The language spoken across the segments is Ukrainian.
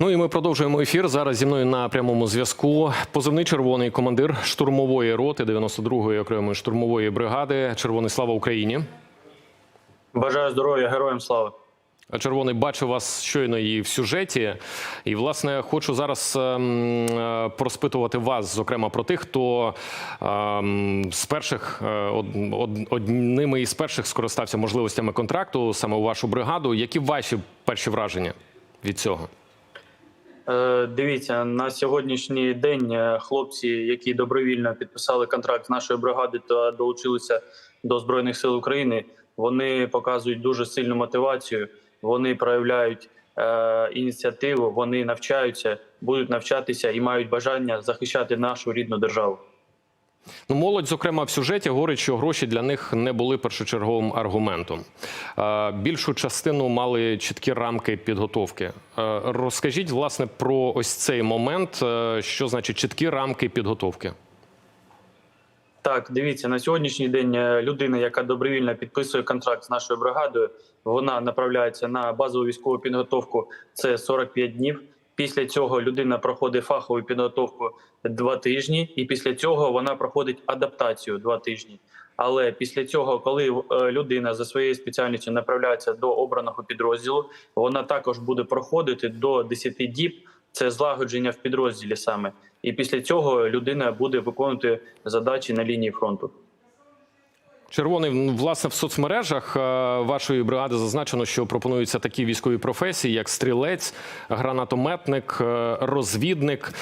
Ну і ми продовжуємо ефір. Зараз зі мною на прямому зв'язку. Позивний червоний командир штурмової роти 92-ї окремої штурмової бригади. Червоний слава Україні. Бажаю здоров'я, героям слава. Червоний бачу вас щойно і в сюжеті. І власне хочу зараз ем, е, проспитувати вас, зокрема про тих, хто ем, з перших е, од, од, одними із перших скористався можливостями контракту саме у вашу бригаду. Які ваші перші враження від цього? Е, дивіться, на сьогоднішній день е, хлопці, які добровільно підписали контракт з нашої бригади та долучилися до Збройних сил України, вони показують дуже сильну мотивацію. Вони проявляють е, ініціативу, вони навчаються, будуть навчатися і мають бажання захищати нашу рідну державу. Ну, молодь, зокрема, в сюжеті говорить, що гроші для них не були першочерговим аргументом. Е, Більшу частину мали чіткі рамки підготовки. Е, Розкажіть власне про ось цей момент, е, що значить чіткі рамки підготовки. Так, дивіться, на сьогоднішній день людина, яка добровільно підписує контракт з нашою бригадою, вона направляється на базову військову підготовку. Це 45 днів. Після цього людина проходить фахову підготовку два тижні, і після цього вона проходить адаптацію два тижні. Але після цього, коли е, людина за своєю спеціальністю направляється до обраного підрозділу, вона також буде проходити до 10 діб. Це злагодження в підрозділі саме. І після цього людина буде виконувати задачі на лінії фронту. Червоний ну, власне в соцмережах е, вашої бригади зазначено, що пропонуються такі військові професії, як стрілець, гранатометник, е, розвідник.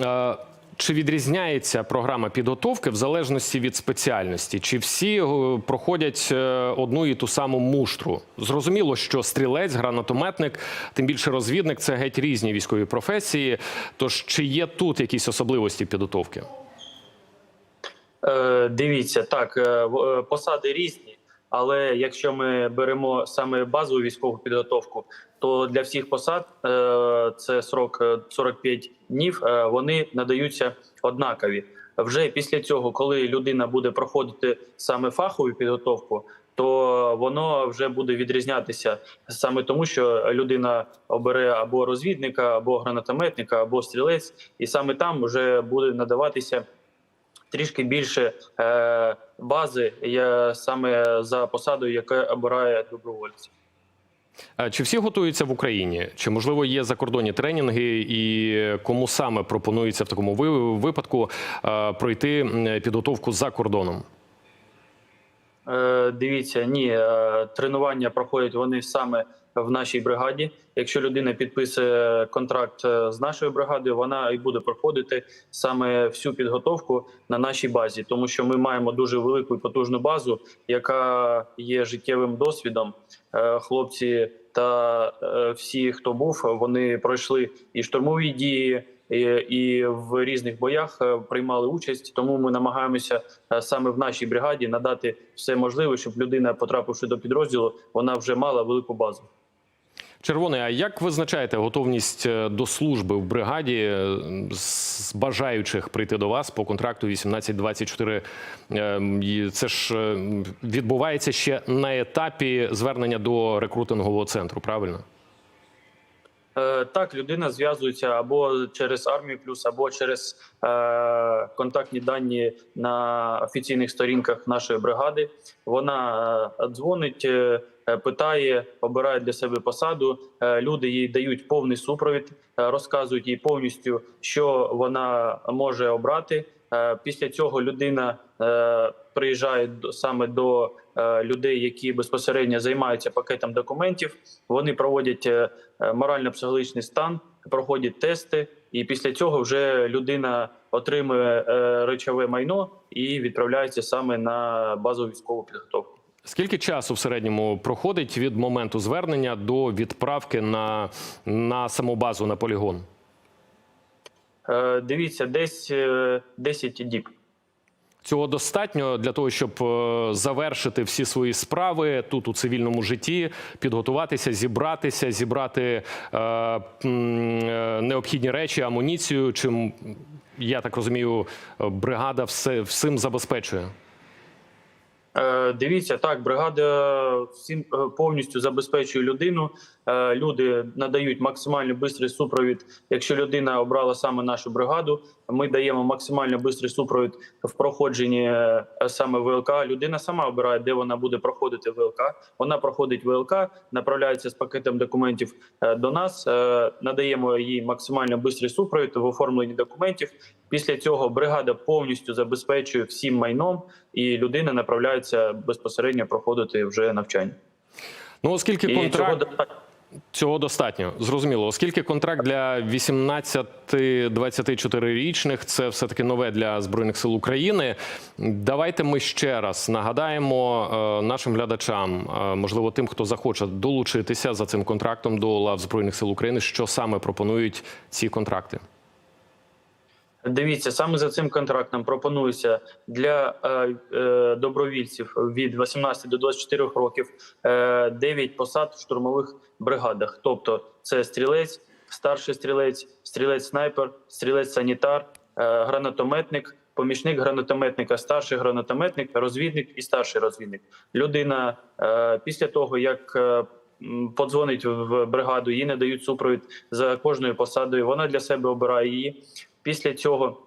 Е, Чи відрізняється програма підготовки в залежності від спеціальності? Чи всі проходять одну і ту саму муштру? Зрозуміло, що стрілець, гранатометник, тим більше розвідник це геть різні військові професії. Тож чи є тут якісь особливості підготовки? Е, дивіться, так е, е, посади різні, але якщо ми беремо саме базову військову підготовку, то для всіх посад це срок е, 45 днів. Вони надаються однакові. Вже після цього, коли людина буде проходити саме фахову підготовку, то воно вже буде відрізнятися саме тому, що людина обере або розвідника, або гранатометника, або стрілець, і саме там вже буде надаватися трішки більше е, бази є саме за посадою, яка обирає добровольців. Чи всі готуються в Україні? Чи можливо є закордонні тренінги, і кому саме пропонується в такому випадку е, пройти підготовку за кордоном? Е, дивіться, ні, е, тренування проходять вони саме в нашій бригаді. Якщо людина підписує контракт е, з нашою бригадою, вона і буде проходити саме всю підготовку на нашій базі, тому що ми маємо дуже велику і потужну базу, яка є життєвим досвідом. Хлопці та всі, хто був, вони пройшли і штурмові дії. І, і в різних боях е, приймали участь, тому ми намагаємося е, саме в нашій бригаді надати все можливе, щоб людина, потрапивши до підрозділу, вона вже мала велику базу. Червоний, а як визначаєте готовність е, до служби в бригаді е, з бажаючих прийти до вас по контракту 18-24? Е, Це ж е, відбувається ще на етапі звернення до рекрутингового центру, правильно? Е, Так, людина зв'язується або через армію плюс, або через е, контактні дані на офіційних сторінках нашої бригади. Вона е, дзвонить, питає, обирає для себе посаду. Люди їй дають повний супровід, розказують їй повністю, що вона може обрати. Е, Після цього людина е, приїжджає саме до е, людей, які безпосередньо займаються пакетом документів. Вони проводять морально-психологічний стан, проходять тести, і після цього вже людина отримує речове майно і відправляється саме на базову військову підготовку. Скільки часу в середньому проходить від моменту звернення до відправки на, на саму базу на полігон? Е, Дивіться, десь е, 10 діб. Цього достатньо для того, щоб е, завершити всі свої справи тут у цивільному житті, підготуватися, зібратися, зібрати е, е, необхідні речі, амуніцію. Чим я так розумію, е, бригада все всім забезпечує. Е, Дивіться, так, бригада всім е, повністю забезпечує людину. Е, Люди надають максимально швидкий супровід. Якщо людина обрала саме нашу бригаду, ми даємо максимально швидкий супровід в проходженні саме ВЛК. Людина сама обирає, де вона буде проходити ВЛК. Вона проходить ВЛК, направляється з пакетом документів до нас. Надаємо їй максимально швидкий супровід в оформленні документів. Після цього бригада повністю забезпечує всім майном, і людина направляється безпосередньо проходити вже навчання. Ну, оскільки І контракт достатньо. цього достатньо, зрозуміло. Оскільки контракт для 18-24-річних це все таки нове для збройних сил України. Давайте ми ще раз нагадаємо е, нашим глядачам, е, можливо, тим, хто захоче долучитися за цим контрактом до лав збройних сил України, що саме пропонують ці контракти. Дивіться, саме за цим контрактом пропонується для е, е, добровільців від 18 до 24 років е, 9 посад в штурмових бригадах. Тобто, це стрілець, старший стрілець, стрілець-снайпер, стрілець-санітар, е, гранатометник, помічник гранатометника, старший гранатометник, розвідник і старший розвідник. Людина е, після того, як е, подзвонить в бригаду, їй надають супровід за кожною посадою. Вона для себе обирає її. Після цього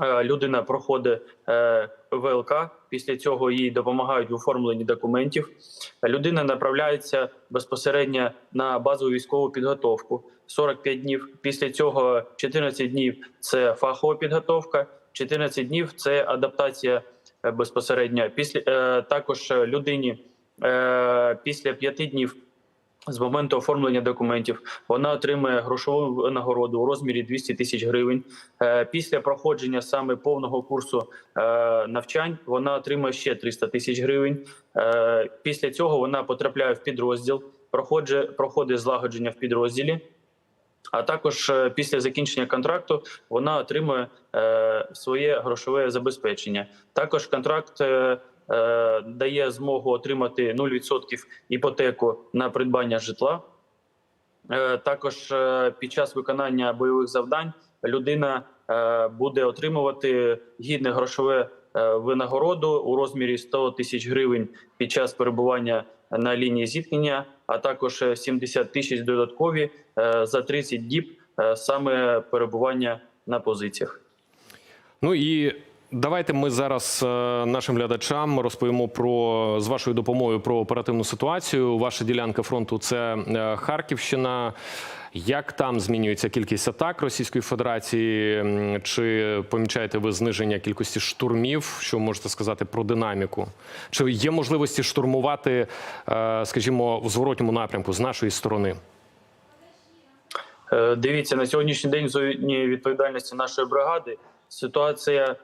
е, людина проходить е, ВЛК. Після цього їй допомагають в оформленні документів. Людина направляється безпосередньо на базову військову підготовку 45 днів. Після цього 14 днів це фахова підготовка, 14 днів це адаптація е, безпосередньо. Після також людині після 5 днів з моменту оформлення документів вона отримує грошову нагороду у розмірі 200 тисяч гривень. Е, Після проходження саме повного курсу е, навчань вона отримує ще 300 тисяч гривень. Е, Після цього вона потрапляє в підрозділ, проходить, злагодження в підрозділі. А також після закінчення контракту вона отримує своє грошове забезпечення. Також контракт дає змогу отримати 0% іпотеку на придбання житла. Е, Також е, під час виконання бойових завдань людина е, буде отримувати гідне грошове е, винагороду у розмірі 100 тисяч гривень під час перебування на лінії зіткнення, а також е, 70 тисяч додаткові е, за 30 діб е, саме перебування на позиціях. Ну і давайте ми зараз е, нашим глядачам розповімо про з вашою допомогою про оперативну ситуацію. Ваша ділянка фронту це е, Харківщина. Як там змінюється кількість атак Російської Федерації? Чи помічаєте ви зниження кількості штурмів? Що можете сказати про динаміку? Чи є можливості штурмувати, е, скажімо, в зворотньому напрямку з нашої сторони? Дивіться на сьогоднішній день зоні відповідальності нашої бригади. Ситуація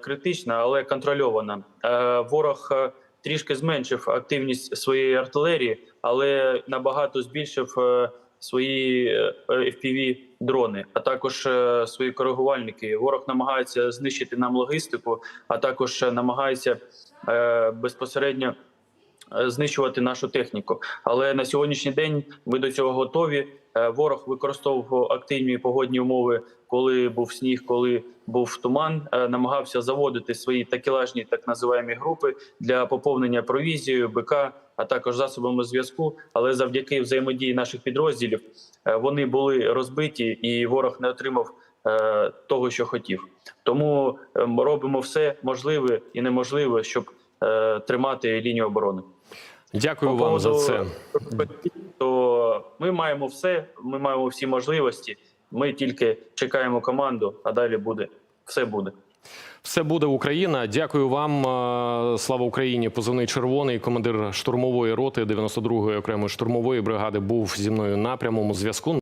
критична, але контрольована. Е, ворог е, трішки зменшив активність своєї артилерії, але набагато збільшив е, свої е, fpv дрони, а також е, свої коригувальники. Ворог намагається знищити нам логістику, а також е, намагається е, безпосередньо е, знищувати нашу техніку. Але на сьогоднішній день ми до цього готові. Е, Ворог використовував активні погодні умови, коли був сніг, коли був туман. е, Намагався заводити свої такелажні так називаємо групи для поповнення провізією, БК, а також засобами зв'язку. Але завдяки взаємодії наших підрозділів е, вони були розбиті, і ворог не отримав того, що хотів. Тому ми робимо все можливе і неможливе, щоб тримати лінію оборони. Дякую По вам за це. Ми маємо все, ми маємо всі можливості. Ми тільки чекаємо команду, а далі буде все буде. Все буде Україна. Дякую вам. Е, Слава Україні! Позивний червоний командир штурмової роти 92-ї окремої штурмової бригади був зі мною на прямому зв'язку.